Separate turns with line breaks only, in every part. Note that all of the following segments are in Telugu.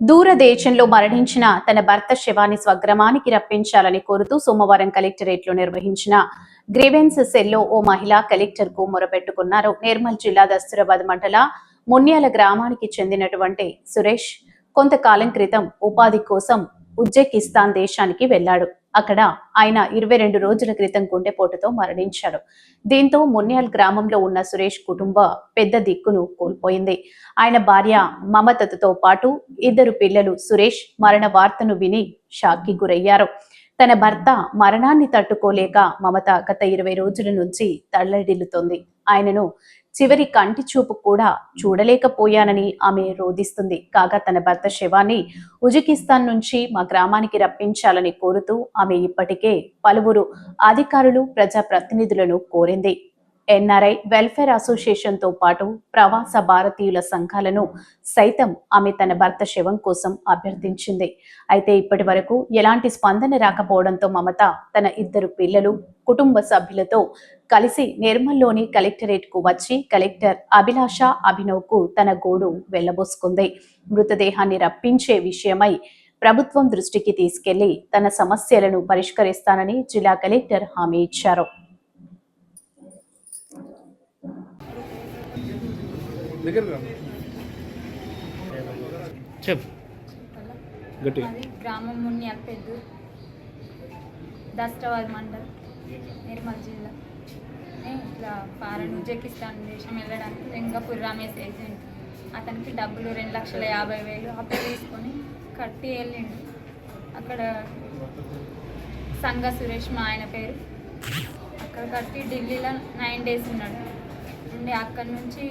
దూరదేశంలో మరణించిన తన భర్త శవాన్ని స్వగ్రామానికి రప్పించాలని కోరుతూ సోమవారం కలెక్టరేట్లో నిర్వహించిన గ్రీవెన్స్ సెల్లో ఓ మహిళ కలెక్టర్కు మొరపెట్టుకున్నారు. నిర్మల్ జిల్లా దస్తూరాబాద్ మండల మున్యాల గ్రామానికి చెందినటువంటి సురేష్ కొంతకాలం క్రితం ఉపాధి కోసం ఉజ్బెకిస్తాన్ దేశానికి వెళ్ళాడు అక్కడ ఆయన ఇరవై రెండు రోజుల క్రితం గుండెపోటుతో మరణించాడు. దీంతో మున్యాల్ గ్రామంలో ఉన్న సురేష్ కుటుంబ పెద్ద దిక్కును కోల్పోయింది. ఆయన భార్య మమతతో పాటు ఇద్దరు పిల్లలు సురేష్ మరణ వార్తను విని షాక్కి గురయ్యారు. తన భర్త మరణాన్ని తట్టుకోలేక మమత గత ఇరవై రోజుల నుంచి తల్లడిల్లుతోంది. ఆయనను చివరి కంటి చూపు కూడా చూడలేకపోయానని ఆమె రోధిస్తుంది. కాగా తన భర్త శవాన్ని ఉజ్బెకిస్తాన్ నుంచి మా గ్రామానికి రప్పించాలని కోరుతూ ఆమె ఇప్పటికే పలువురు అధికారులు ప్రజాప్రతినిధులను కోరింది. ఎన్ఆర్ఐ వెల్ఫేర్ అసోసియేషన్తో పాటు ప్రవాస భారతీయుల సంఘాలను సైతం ఆమె తన భర్త శవం కోసం అభ్యర్థించింది. అయితే ఇప్పటి వరకు ఎలాంటి స్పందన రాకపోవడంతో మమత తన ఇద్దరు పిల్లలు కుటుంబ సభ్యులతో కలిసి నిర్మల్లోని కలెక్టరేట్కు వచ్చి కలెక్టర్ అభిలాష అభినవ్కు తన గోడు వెళ్ళబోసుకుంది మృతదేహాన్ని రప్పించే విషయమై ప్రభుత్వం దృష్టికి తీసుకెళ్ళి తన సమస్యలను పరిష్కరిస్తానని జిల్లా కలెక్టర్ హామీ ఇచ్చారు.
దగ్గర గట్టిగా.
అది గ్రామం మున్యాల పెద్దు దస్టాబాద్ మండల్ నిర్మల్ జిల్లా. ఇట్లా ఫారెన్ ఉజ్బెకిస్తాన్ దేశం వెళ్ళడానికి లింగపూర్ రమేష్ ఏజెంట్. అతనికి డబ్బులు రెండు లక్షల యాభై వేలు అప్పు తీసుకొని కట్టి వెళ్ళిండు. అక్కడ సంగ సురేష్ మా ఆయన పేరు. అక్కడ కట్టి ఢిల్లీలో నైన్ డేస్ ఉన్నాడు. ఉండి అక్కడి నుంచి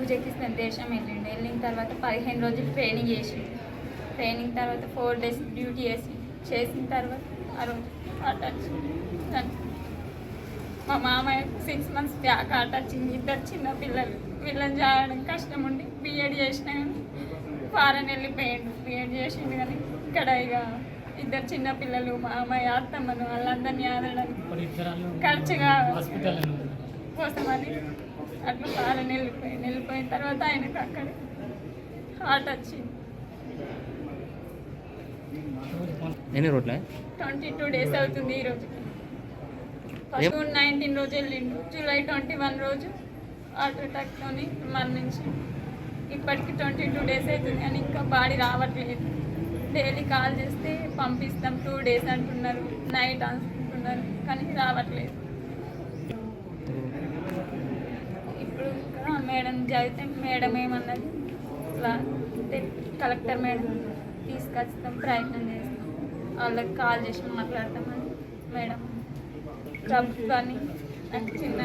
ఉజ్బెకిస్తాన్ దేశం వెళ్ళిండు వెళ్ళిన తర్వాత పదిహేను రోజులు ట్రైనింగ్ చేసిండు ట్రైనింగ్ తర్వాత ఫోర్ డేస్ డ్యూటీ చేసి చేసిన తర్వాత ఆ రోజు దానికి మా మామయ్య సిక్స్ మంత్స్ బ్యాక్ వచ్చింది. ఇద్దరు చిన్న పిల్లలు వీళ్ళని చేయడం కష్టం ఉండి బీఎడ్ చేసినా కానీ ఫారెన్ వెళ్ళిపోయాడు. బీఎడ్ చేసిండు కానీ ఇక్కడ ఇక ఇద్దరు చిన్న పిల్లలు మా అమ్మాయి అత్తమ్మను వాళ్ళందరినీ ఆదడానికి ఖర్చుగా కోసమని అట్లా ఫారెన్ వెళ్ళిపోయి వెళ్ళిపోయిన తర్వాత ఆయనకు అక్కడ హార్ట్ వచ్చింది.
ఎన్ని రోడ్లే
ట్వంటీ టూ డేస్ అవుతుంది ఈ రోజు జూన్ నైన్టీన్ రోజు వెళ్ళిండు. జూలై ట్వంటీ వన్ రోజు హార్ట్ అటాక్తోని మరణించి ఇప్పటికి ట్వంటీ టూ డేస్ అవుతుంది కానీ ఇంకా బాడీ రావట్లేదు. డైలీ కాల్ చేస్తే పంపిస్తాం టూ డేస్ అంటున్నారు నైట్ అంటున్నారు కానీ రావట్లేదు ఇప్పుడు ఇక్కడ మేడం చదివితే మేడం ఏమన్నది? ఇట్లా కలెక్టర్ మేడం తీసుకొస్తాం ప్రయత్నం చేస్తాం. వాళ్ళకి కాల్ చేసి మాట్లాడతామని మేడం ప్రభుత్వాన్ని నాకు చిన్న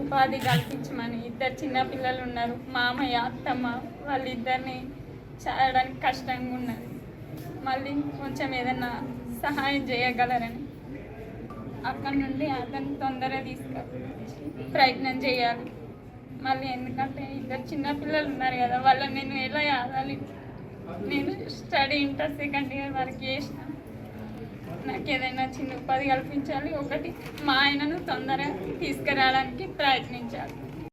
ఉపాధి కల్పించమని ఇద్దరు చిన్న పిల్లలు ఉన్నారు. మామయ్య అత్తమ్మ వాళ్ళిద్దరిని చేయడానికి కష్టంగా ఉన్నది మళ్ళీ కొంచెం ఏదన్నా సహాయం చేయగలరని అక్కడ నుండి అతను తొందరగా తీసుకు ప్రయత్నం చేయాలి. మళ్ళీ ఎందుకంటే ఇద్దరు చిన్నపిల్లలు ఉన్నారు కదా వాళ్ళని నేను ఎలా ఆడాలి? నేను స్టడీ ఇంటర్ సెకండ్ ఇయర్ వరకు చేసిన. నాకు ఏదైనా చిన్న ఉపాధి కల్పించాలి ఒకటి మా ఆయనను తొందరగా తీసుకురావడానికి ప్రయత్నించాలి.